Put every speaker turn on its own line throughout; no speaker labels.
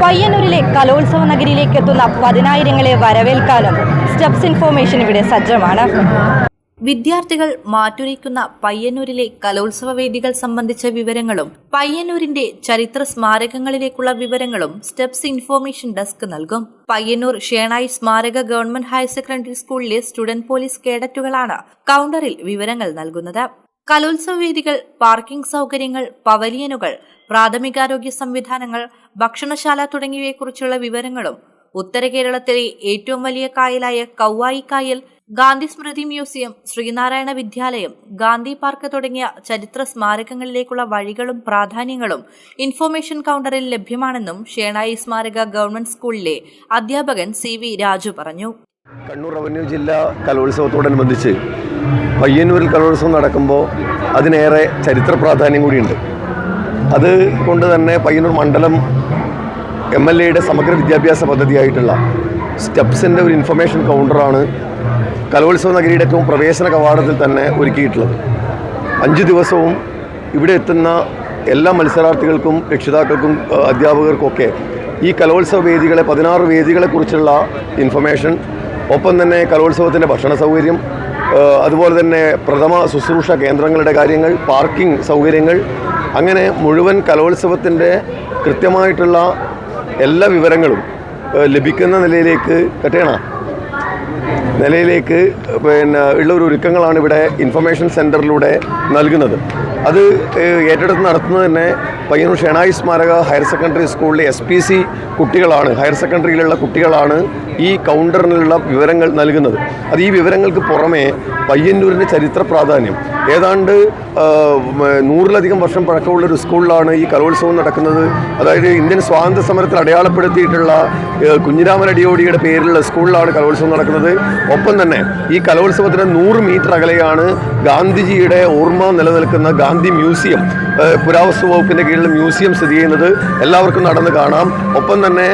പയ്യന്നൂരിലെ കലോത്സവ നഗരിയിലേക്ക് എത്തുന്ന പതിനായിരങ്ങളെ വരവേൽക്കാനും steps information ഇവിടെ സജ്ജമാണ്. വിദ്യാർത്ഥികൾ മാറ്റുരയ്ക്കുന്ന പയ്യന്നൂരിലെ കലോത്സവ വേദികൾ സംബന്ധിച്ച വിവരങ്ങളും പയ്യന്നൂരിന്റെ ചരിത്ര സ്മാരകങ്ങളിലേക്കുള്ള വിവരങ്ങളും സ്റ്റെപ്സ് ഇൻഫോർമേഷൻ ഡെസ്ക് നൽകും. പയ്യന്നൂർ ഷേണായി സ്മാരക ഗവൺമെന്റ് ഹയർ സെക്കൻഡറി സ്കൂളിലെ സ്റ്റുഡന്റ് പോലീസ് കേഡറ്റുകളാണ് കൗണ്ടറിൽ വിവരങ്ങൾ നൽകുന്നത്. കലോത്സവ വേദികൾ പാർക്കിംഗ് സൗകര്യങ്ങൾ പവലിയനുകൾ പ്രാഥമികാരോഗ്യ സംവിധാനങ്ങൾ ഭക്ഷണശാല തുടങ്ങിയവയെക്കുറിച്ചുള്ള വിവരങ്ങളും ഉത്തര കേരളത്തിലെ ഏറ്റവും വലിയ കായലായ കൗവായി കായൽ ഗാന്ധി സ്മൃതി മ്യൂസിയം ശ്രീനാരായണ വിദ്യാലയം ഗാന്ധി പാർക്ക് തുടങ്ങിയ ചരിത്ര സ്മാരകങ്ങളിലേക്കുള്ള വഴികളും പ്രാധാന്യങ്ങളും ഇൻഫോർമേഷൻ കൗണ്ടറിൽ ലഭ്യമാണെന്നും ഷേണായി സ്മാരക ഗവൺമെന്റ് സ്കൂളിലെ അധ്യാപകൻ സി വി രാജു പറഞ്ഞു.
കണ്ണൂർ റവന്യൂ ജില്ലാ കലോത്സവത്തോടനുബന്ധിച്ച് പയ്യന്നൂരിൽ കലോത്സവം നടക്കുമ്പോൾ അതിനേറെ ചരിത്ര പ്രാധാന്യം കൂടിയുണ്ട്. അത് കൊണ്ട് തന്നെ പയ്യന്നൂർ മണ്ഡലം എം എൽ എയുടെ സമഗ്ര വിദ്യാഭ്യാസ പദ്ധതിയായിട്ടുള്ള സ്റ്റെപ്സിന്റെ ഒരു ഇൻഫർമേഷൻ കൗണ്ടറാണ് കലോത്സവ നഗരിയുടെ ഏറ്റവും പ്രവേശന കവാടത്തിൽ തന്നെ ഒരുക്കിയിട്ടുള്ളത്. അഞ്ച് ദിവസവും ഇവിടെ എത്തുന്ന എല്ലാ മത്സരാർത്ഥികൾക്കും രക്ഷിതാക്കൾക്കും അധ്യാപകർക്കൊക്കെ ഈ കലോത്സവ വേദികളെ പതിനാറ് വേദികളെക്കുറിച്ചുള്ള ഇൻഫർമേഷൻ. ഒപ്പം തന്നെ കലോത്സവത്തിന്റെ ഭക്ഷണ സൗകര്യം അതുപോലെ തന്നെ പ്രഥമ ശുശ്രൂഷ കേന്ദ്രങ്ങളുടെ കാര്യങ്ങൾ പാർക്കിംഗ് സൗകര്യങ്ങൾ അങ്ങനെ മുഴുവൻ കലോത്സവത്തിന്റെ കൃത്യമായിട്ടുള്ള എല്ലാ വിവരങ്ങളും ലഭിക്കുന്ന നിലയിലേക്ക് കട്ടേണ. നിലയിലേക്ക് പിന്നെ ഉള്ള ഒരു ഒരുക്കങ്ങളാണ് ഇവിടെ ഇൻഫർമേഷൻ സെന്ററിലൂടെ നൽകുന്നത്. അത് ഏറ്റെടുത്ത് നടത്തുന്നത് തന്നെ പയ്യന്നൂർ ഷെണായി സ്മാരക ഹയർ സെക്കൻഡറി സ്കൂളിലെ എസ് പി സി കുട്ടികളാണ്. ഹയർ സെക്കൻഡറിയിലുള്ള കുട്ടികളാണ് ഈ കൗണ്ടറിനുള്ള വിവരങ്ങൾ നൽകുന്നത്. അത് ഈ വിവരങ്ങൾക്ക് പുറമേ പയ്യന്നൂരിന്റെ ചരിത്ര പ്രാധാന്യം. ഏതാണ്ട് നൂറിലധികം വർഷം പഴക്കമുള്ള ഒരു സ്കൂളിലാണ് ഈ കലോത്സവം നടക്കുന്നത്. അതായത് ഇന്ത്യൻ സ്വാതന്ത്ര്യ സമരത്തിൽ അടയാളപ്പെടുത്തിയിട്ടുള്ള കുഞ്ഞിരാമനടിയോടിയുടെ പേരിലുള്ള സ്കൂളിലാണ് കലോത്സവം നടക്കുന്നത്. ഒപ്പം തന്നെ ഈ കലോത്സവത്തിന് നൂറ് മീറ്റർ അകലെയാണ് ഗാന്ധിജിയുടെ ഓർമ്മ നിലനിൽക്കുന്ന ഗാന്ധി മ്യൂസിയം ഏ, പുരാവസ്തു വകുപ്പിന്റെ കീഴിൽ മ്യൂസിയം സ്ഥിതി ചെയ്യുന്നത് എല്ലാവർക്കും നടന്ന് കാണാം. ഒപ്പം തന്നെ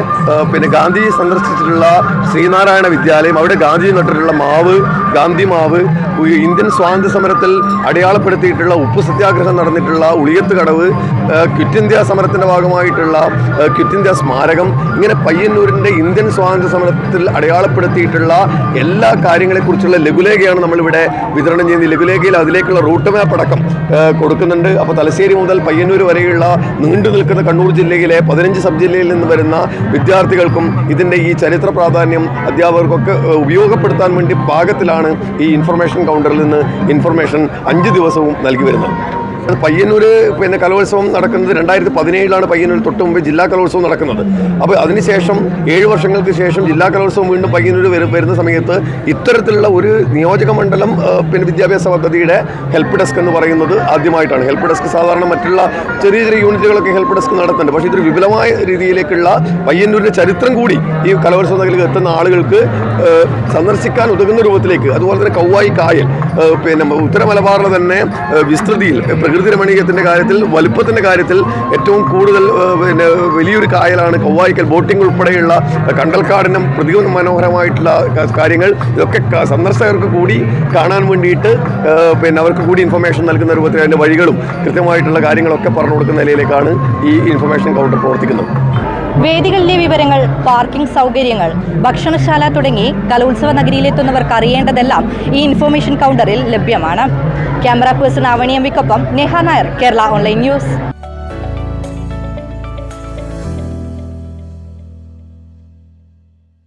പിന്നെ ഗാന്ധി സന്ദർശിച്ചിട്ടുള്ള ശ്രീനാരായണ വിദ്യാലയം അവിടെ ഗാന്ധി നട്ടിട്ടുള്ള മാവ് ഗാന്ധി മാവ് ഇന്ത്യൻ സ്വാതന്ത്ര്യ സമരത്തിൽ അടയാളപ്പെടുത്തിയിട്ടുള്ള ഉപ്പ് സത്യാഗ്രഹം നടന്നിട്ടുള്ള ഉളിയത്ത് കടവ് ക്വിറ്റ് ഇന്ത്യ സമരത്തിന്റെ ഭാഗമായിട്ടുള്ള ക്വിറ്റ് ഇന്ത്യ സ്മാരകം ഇങ്ങനെ പയ്യന്നൂരിന്റെ ഇന്ത്യൻ സ്വാതന്ത്ര്യ സമരത്തിൽ അടയാളപ്പെടുത്തിയിട്ടുള്ള എല്ലാ കാര്യങ്ങളെക്കുറിച്ചുള്ള ലഘുലേഖയാണ് നമ്മളിവിടെ വിതരണം ചെയ്യുന്നത്. ലഘുലേഖയിൽ അതിലേക്കുള്ള റൂട്ട് മാപ്പ് അടക്കം കൊടുക്കുന്നുണ്ട്. അപ്പോൾ തലശ്ശേരി മുതൽ പയ്യന്നൂർ വരെയുള്ള നീണ്ടു നിൽക്കുന്ന കണ്ണൂർ ജില്ലയിലെ പതിനഞ്ച് സബ് ജില്ലയിൽ നിന്ന് വരുന്ന വിദ്യാർത്ഥികൾക്കും ഇതിന്റെ ഈ ചരിത്ര പ്രാധാന്യം അധ്യാപകർക്കൊക്കെ ഉപയോഗപ്പെടുത്താൻ വേണ്ടി പാകത്തിലാണ് ഈ ഇൻഫർമേഷൻ കൗണ്ടറിൽ നിന്ന് ഇൻഫർമേഷൻ അഞ്ച് ദിവസവും നൽകി വരുന്നത്. അത് പയ്യന്നൂർ പിന്നെ കലോത്സവം നടക്കുന്നത് രണ്ടായിരത്തി പതിനേഴിലാണ് പയ്യന്നൂർ തൊട്ട് മുമ്പ് ജില്ലാ കലോത്സവം നടക്കുന്നത്. അപ്പോൾ അതിനുശേഷം ഏഴ് വർഷങ്ങൾക്ക് ശേഷം ജില്ലാ കലോത്സവം വീണ്ടും പയ്യന്നൂർ വരും വരുന്ന സമയത്ത് ഇത്തരത്തിലുള്ള ഒരു നിയോജക മണ്ഡലം പിന്നെ വിദ്യാഭ്യാസ പദ്ധതിയുടെ ഹെൽപ്പ് ഡെസ്ക് എന്ന് പറയുന്നത് ആദ്യമായിട്ടാണ്. ഹെൽപ്പ് ഡെസ്ക് സാധാരണ മറ്റുള്ള ചെറിയ ചെറിയ യൂണിറ്റുകളൊക്കെ ഹെൽപ്പ് ഡെസ്ക് നടത്തുന്നുണ്ട്. പക്ഷേ ഇതൊരു വിപുലമായ രീതിയിലേക്കുള്ള പയ്യന്നൂരിന്റെ ചരിത്രം കൂടി ഈ കലോത്സവ നഗരത്തിൽ എത്തുന്ന ആളുകൾക്ക് സന്ദർശിക്കാൻ ഉതകുന്ന രൂപത്തിലേക്ക് അതുപോലെ തന്നെ കൗവായി കായൽ പിന്നെ ഉത്തര മലബാറിലെ തന്നെ വിസ്തൃതിയിൽ പ്രകൃതി രമണീയത്തിന്റെ കാര്യത്തിൽ വലുപ്പത്തിന്റെ കാര്യത്തിൽ ഏറ്റവും കൂടുതൽ പിന്നെ വലിയൊരു കായലാണ് കൊവ്വായിക്കൽ ബോട്ടിംഗ് ഉൾപ്പെടെയുള്ള കണ്ടൽക്കാടിനും പ്രതി മനോഹരമായിട്ടുള്ള കാര്യങ്ങൾ ഇതൊക്കെ സന്ദർശകർക്ക് കൂടി കാണാൻ വേണ്ടിയിട്ട് പിന്നെ അവർക്ക് കൂടി ഇൻഫർമേഷൻ നൽകുന്ന രൂപത്തിൽ അതിന്റെ വഴികളും കൃത്യമായിട്ടുള്ള കാര്യങ്ങളൊക്കെ പറഞ്ഞു കൊടുക്കുന്ന നിലയിലേക്കാണ് ഈ ഇൻഫർമേഷൻ കൗണ്ടർ പ്രവർത്തിക്കുന്നത്.
വേദികളിലെ വിവരങ്ങൾ പാർക്കിംഗ് സൗകര്യങ്ങൾ ഭക്ഷണശാല തുടങ്ങി കലോത്സവ നഗരിയിലെത്തുന്നവർക്ക് അറിയേണ്ടതെല്ലാം ഈ ഇൻഫർമേഷൻ കൗണ്ടറിൽ ലഭ്യമാണ്. ക്യാമറ പേഴ്സൺ ആവണിയമ്പിക്കൊപ്പം നേഹ നായർ കേരള ഓൺലൈൻ ന്യൂസ്.